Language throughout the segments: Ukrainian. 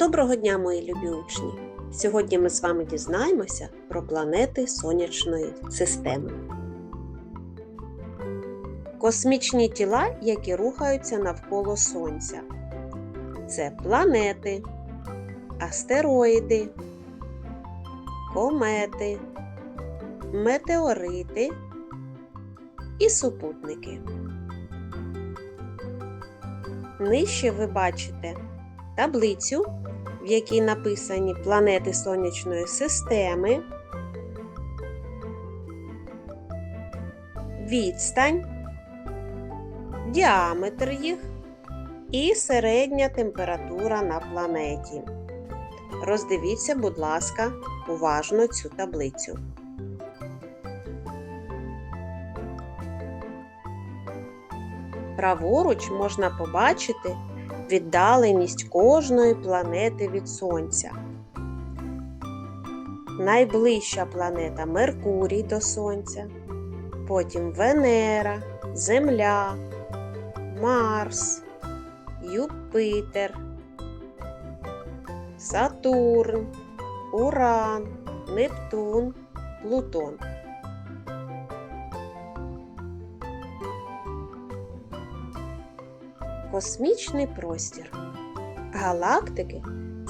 Доброго дня, мої любі учні! Сьогодні ми з вами дізнаємося про планети Сонячної системи. Космічні тіла, які рухаються навколо Сонця. Це планети, астероїди, комети, метеорити і супутники. Нижче ви бачите таблицю, в якій написані планети Сонячної системи, відстань, діаметр їх і середня температура на планеті. Роздивіться, будь ласка, уважно цю таблицю. Праворуч можна побачити віддаленість кожної планети від Сонця. Найближча планета Меркурій до Сонця, потім Венера, Земля, Марс, Юпитер, Сатурн, Уран, Нептун, Плутон. Космічний простір. Галактики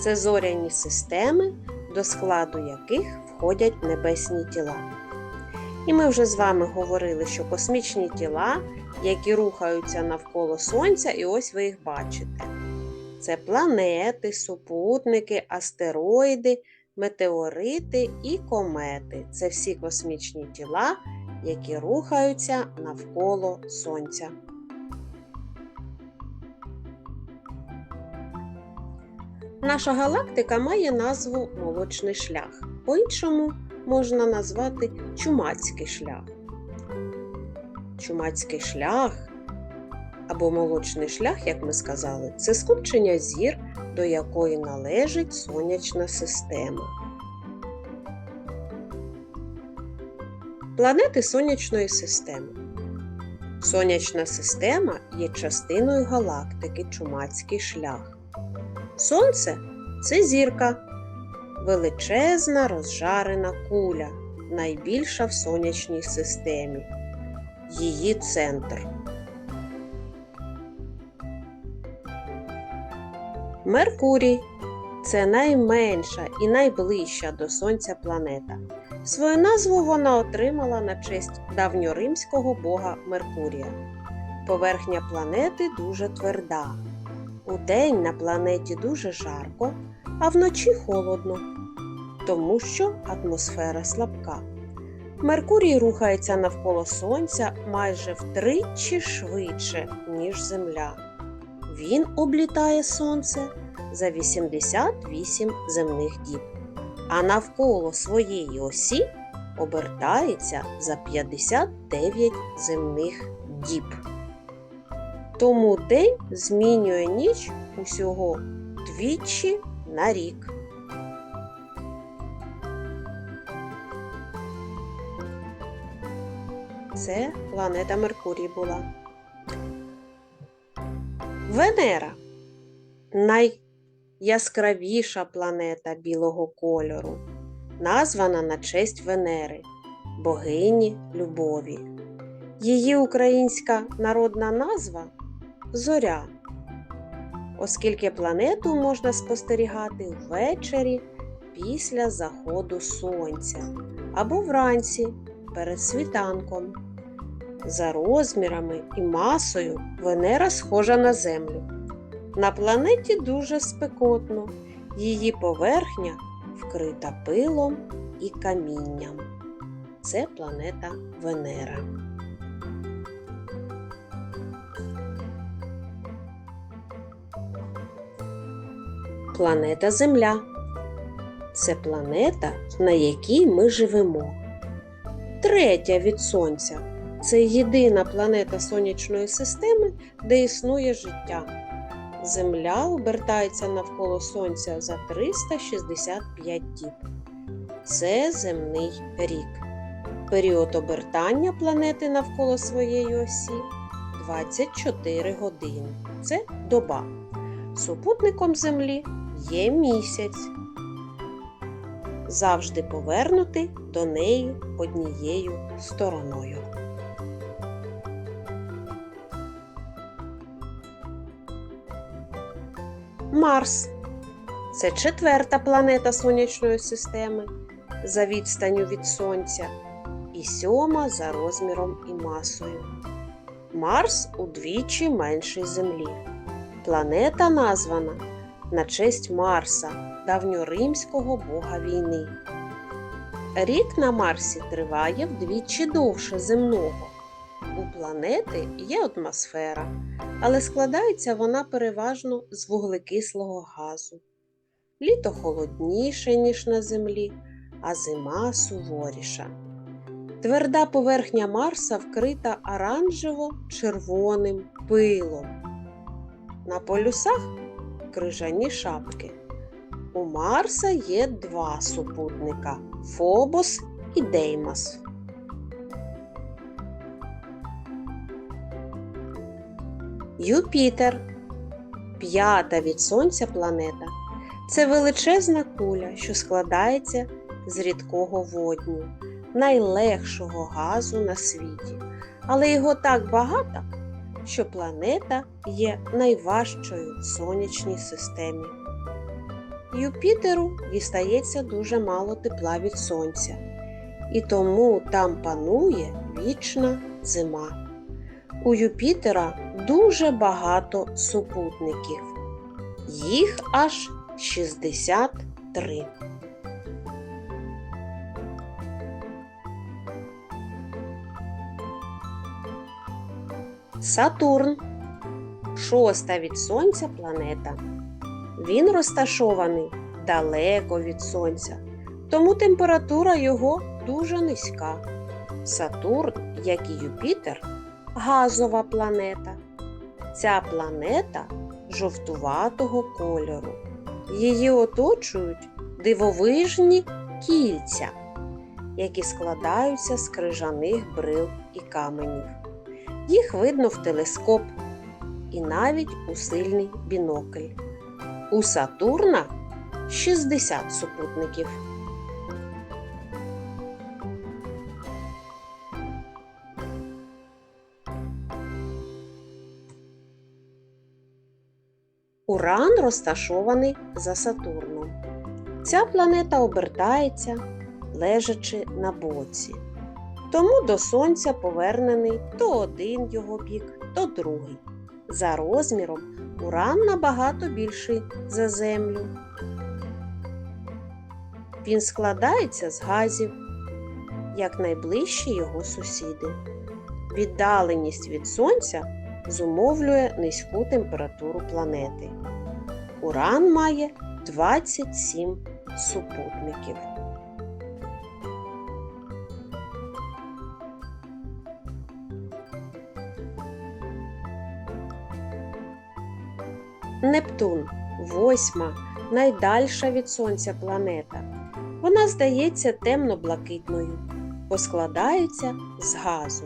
це зоряні системи, до складу яких входять небесні тіла. І ми вже з вами говорили, що космічні тіла, які рухаються навколо Сонця, і ось ви їх бачите. Це планети, супутники, астероїди, метеорити і комети. Це всі космічні тіла, які рухаються навколо Сонця. Наша галактика має назву Молочний шлях. По-іншому можна назвати Чумацький шлях. Чумацький шлях або молочний шлях, як ми сказали, це скупчення зір, до якої належить сонячна система. Планети сонячної системи. Сонячна система є частиною галактики Чумацький шлях. Сонце це зірка, величезна розжарена куля, найбільша в сонячній системі. Її центр. Меркурій це найменша і найближча до Сонця планета. Свою назву вона отримала на честь давньоримського бога Меркурія. Поверхня планети дуже тверда. Удень на планеті дуже жарко, а вночі холодно, тому що атмосфера слабка. Меркурій рухається навколо Сонця майже втричі швидше, ніж Земля. Він облітає Сонце за 88 земних діб, а навколо своєї осі обертається за 59 земних діб. Тому день змінює ніч усього двічі на рік. Це планета Меркурій була. Венера найяскравіша планета білого кольору, названа на честь Венери, богині любові. Її українська народна назва зоря, оскільки планету можна спостерігати ввечері після заходу сонця або вранці перед світанком. За розмірами і масою Венера схожа на Землю. На планеті дуже спекотно, її поверхня вкрита пилом і камінням. Це планета Венера. Планета Земля. Це планета, на якій ми живемо. Третя від Сонця це єдина планета Сонячної системи, де існує життя. Земля обертається навколо Сонця за 365 діб. Це земний рік. Період обертання планети навколо своєї осі 24 години. Це доба. Супутником Землі є місяць. Завжди повернути до неї однією стороною. Марс це четверта планета сонячної системи за відстанню від Сонця і сьома за розміром і масою. Марс удвічі менший Землі. Планета названа на честь Марса, давньоримського бога війни. Рік на Марсі триває вдвічі довше земного. У планети є атмосфера, але складається вона переважно з вуглекислого газу. Літо холодніше, ніж на Землі, а зима суворіша. Тверда поверхня Марса вкрита оранжево-червоним пилом. На полюсах крижані шапки. У Марса є два супутника Фобос і Деймос. Юпітер п'ята від Сонця планета. Це величезна куля, що складається з рідкого водню, найлегшого газу на світі. Але його так багато, що планета є найважчою в сонячній системі. Юпітеру дістається дуже мало тепла від сонця, і тому там панує вічна зима. У Юпітера дуже багато супутників. Їх аж 63. Сатурн шоста від Сонця планета. Він розташований далеко від Сонця, тому температура його дуже низька. Сатурн, як і Юпітер, газова планета. Ця планета жовтуватого кольору. Її оточують дивовижні кільця, які складаються з крижаних брил і каменів. Їх видно в телескоп і навіть у сильний бінокль. У Сатурна 60 супутників. Уран розташований за Сатурном. Ця планета обертається, лежачи на боці. Тому до Сонця повернений то один його бік, то другий. За розміром Уран набагато більший за Землю. Він складається з газів, як найближчі його сусіди. Віддаленість від Сонця зумовлює низьку температуру планети. Уран має 27 супутників. Нептун восьма, найдальша від Сонця планета. Вона здається темно-блакитною, бо складається з газу.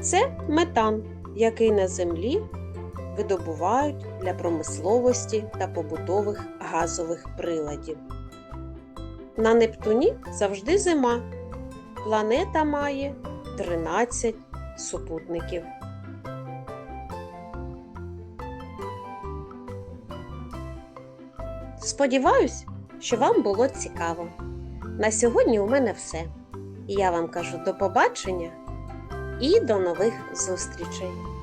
Це метан, який на Землі видобувають для промисловості та побутових газових приладів. На Нептуні завжди зима. Планета має 13 супутників. Сподіваюсь, що вам було цікаво. На сьогодні у мене все. Я вам кажу до побачення і до нових зустрічей!